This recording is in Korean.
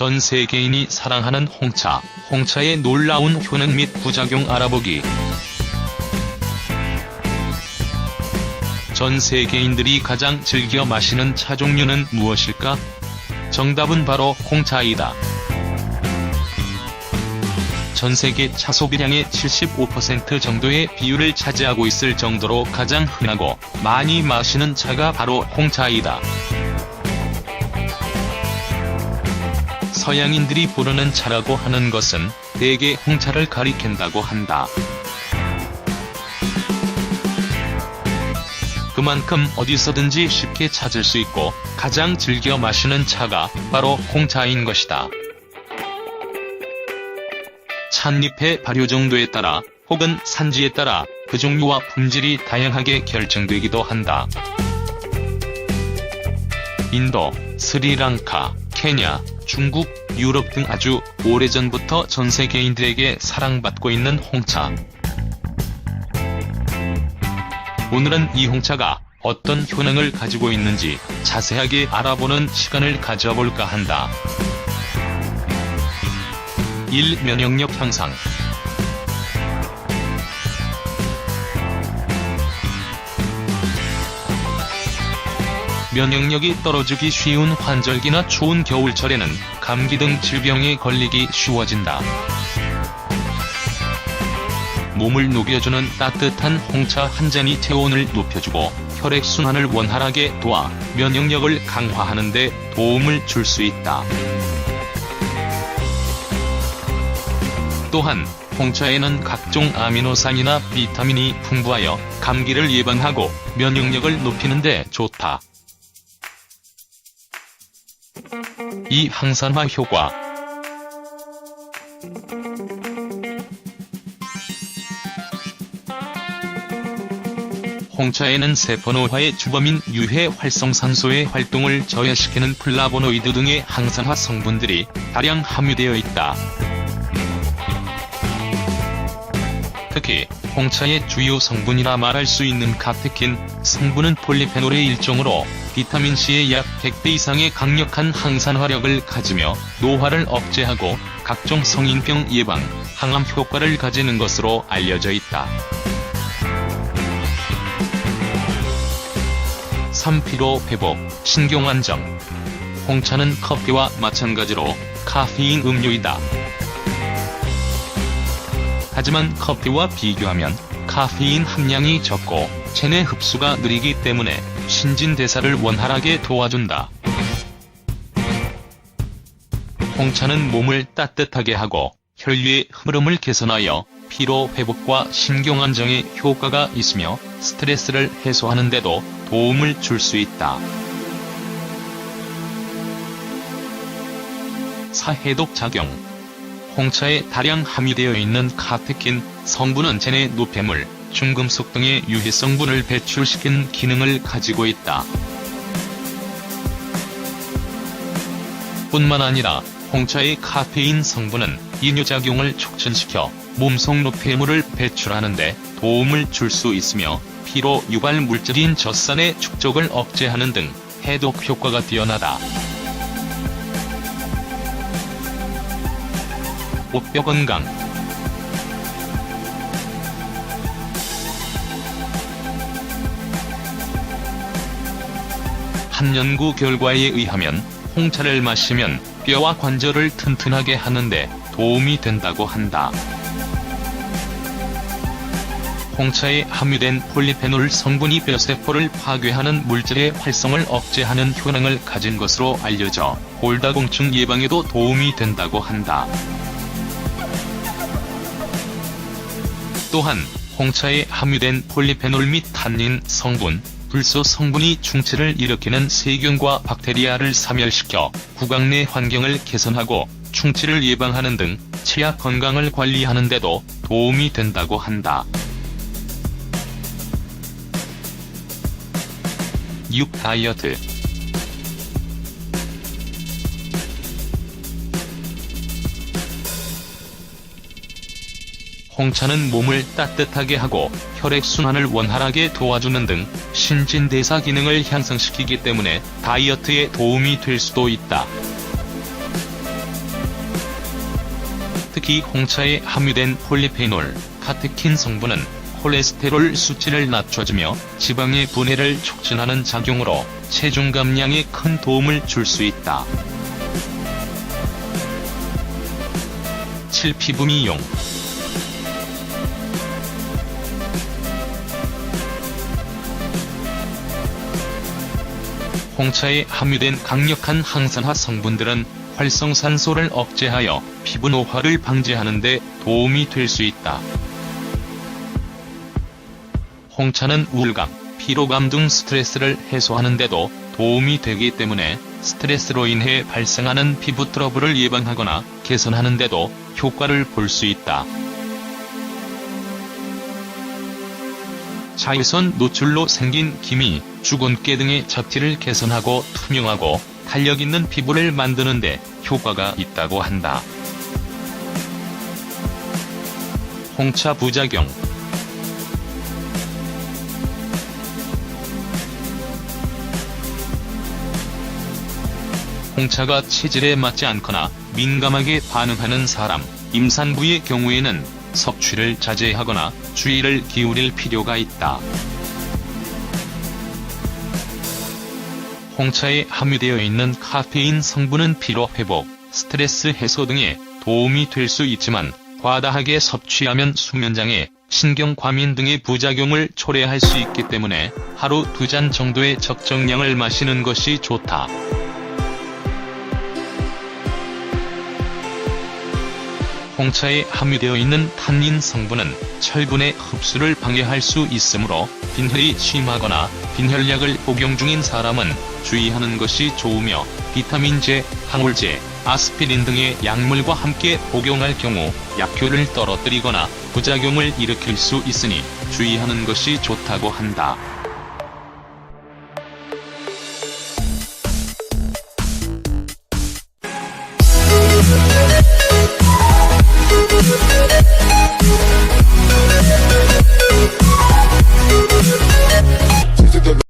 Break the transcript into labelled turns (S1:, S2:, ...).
S1: 전 세계인이 사랑하는 홍차, 홍차의 놀라운 효능 및 부작용 알아보기. 전 세계인들이 가장 즐겨 마시는 차 종류는 무엇일까? 정답은 바로 홍차이다. 전 세계 차 소비량의 75% 정도의 비율을 차지하고 있을 정도로 가장 흔하고 많이 마시는 차가 바로 홍차이다. 서양인들이 부르는 차라고 하는 것은 대개 홍차를 가리킨다고 한다. 그만큼 어디서든지 쉽게 찾을 수 있고 가장 즐겨 마시는 차가 바로 홍차인 것이다. 찻잎의 발효 정도에 따라 혹은 산지에 따라 그 종류와 품질이 다양하게 결정되기도 한다. 인도, 스리랑카, 케냐, 중국, 유럽 등 아주 오래전부터 전 세계인들에게 사랑받고 있는 홍차. 오늘은 이 홍차가 어떤 효능을 가지고 있는지 자세하게 알아보는 시간을 가져볼까 한다. 1. 면역력 향상 면역력이 떨어지기 쉬운 환절기나 추운 겨울철에는 감기 등 질병에 걸리기 쉬워진다. 몸을 녹여주는 따뜻한 홍차 한 잔이 체온을 높여주고 혈액순환을 원활하게 도와 면역력을 강화하는 데 도움을 줄 수 있다. 또한 홍차에는 각종 아미노산이나 비타민이 풍부하여 감기를 예방하고 면역력을 높이는 데 좋다. 이 항산화 효과 홍차에는 세포노화의 주범인 유해 활성산소의 활동을 저하시키는 플라보노이드 등의 항산화 성분들이 다량 함유되어 있다. 특히 홍차의 주요 성분이라 말할 수 있는 카테킨 성분은 폴리페놀의 일종으로 비타민C의 약 100배 이상의 강력한 항산화력을 가지며 노화를 억제하고 각종 성인병 예방, 항암 효과를 가지는 것으로 알려져 있다. 3. 피로 회복, 신경 안정. 홍차는 커피와 마찬가지로 카페인 음료이다. 하지만 커피와 비교하면 카페인 함량이 적고 체내 흡수가 느리기 때문에 신진대사를 원활하게 도와준다. 홍차는 몸을 따뜻하게 하고 혈류의 흐름을 개선하여 피로 회복과 신경 안정에 효과가 있으며 스트레스를 해소하는 데도 도움을 줄 수 있다. 사해독 작용 홍차에 다량 함유되어 있는 카테킨 성분은 체내 노폐물, 중금속 등의 유해 성분을 배출시키는 기능을 가지고 있다. 뿐만 아니라 홍차의 카페인 성분은 이뇨작용을 촉진시켜 몸속 노폐물을 배출하는 데 도움을 줄 수 있으며 피로 유발 물질인 젖산의 축적을 억제하는 등 해독 효과가 뛰어나다. 옷뼈 건강 한 연구 결과에 의하면 홍차를 마시면 뼈와 관절을 튼튼하게 하는데 도움이 된다고 한다. 홍차에 함유된 폴리페놀 성분이 뼈세포를 파괴하는 물질의 활성을 억제하는 효능을 가진 것으로 알려져 골다공증 예방에도 도움이 된다고 한다. 또한 홍차에 함유된 폴리페놀 및 탄닌 성분, 불소 성분이 충치를 일으키는 세균과 박테리아를 사멸시켜 구강 내 환경을 개선하고 충치를 예방하는 등 치아 건강을 관리하는 데도 도움이 된다고 한다. 6. 다이어트 홍차는 몸을 따뜻하게 하고 혈액순환을 원활하게 도와주는 등 신진대사 기능을 향상시키기 때문에 다이어트에 도움이 될 수도 있다. 특히 홍차에 함유된 폴리페놀, 카테킨 성분은 콜레스테롤 수치를 낮춰주며 지방의 분해를 촉진하는 작용으로 체중 감량에 큰 도움을 줄 수 있다. 7. 피부 미용 홍차에 함유된 강력한 항산화 성분들은 활성산소를 억제하여 피부 노화를 방지하는 데 도움이 될 수 있다. 홍차는 우울감, 피로감 등 스트레스를 해소하는 데도 도움이 되기 때문에 스트레스로 인해 발생하는 피부 트러블을 예방하거나 개선하는 데도 효과를 볼 수 있다. 자외선 노출로 생긴 기미, 주근깨 등의 잡티를 개선하고 투명하고 탄력 있는 피부를 만드는데 효과가 있다고 한다. 홍차 부작용 홍차가 체질에 맞지 않거나 민감하게 반응하는 사람, 임산부의 경우에는 섭취를 자제하거나 주의를 기울일 필요가 있다. 홍차에 함유되어 있는 카페인 성분은 피로 회복, 스트레스 해소 등에 도움이 될 수 있지만 과다하게 섭취하면 수면장애, 신경과민 등의 부작용을 초래할 수 있기 때문에 하루 두 잔 정도의 적정량을 마시는 것이 좋다. 홍차에 함유되어 있는 탄닌 성분은 철분의 흡수를 방해할 수 있으므로 빈혈이 심하거나 빈혈약을 복용 중인 사람은 주의하는 것이 좋으며 비타민제, 항울제, 아스피린 등의 약물과 함께 복용할 경우 약효를 떨어뜨리거나 부작용을 일으킬 수 있으니 주의하는 것이 좋다고 한다.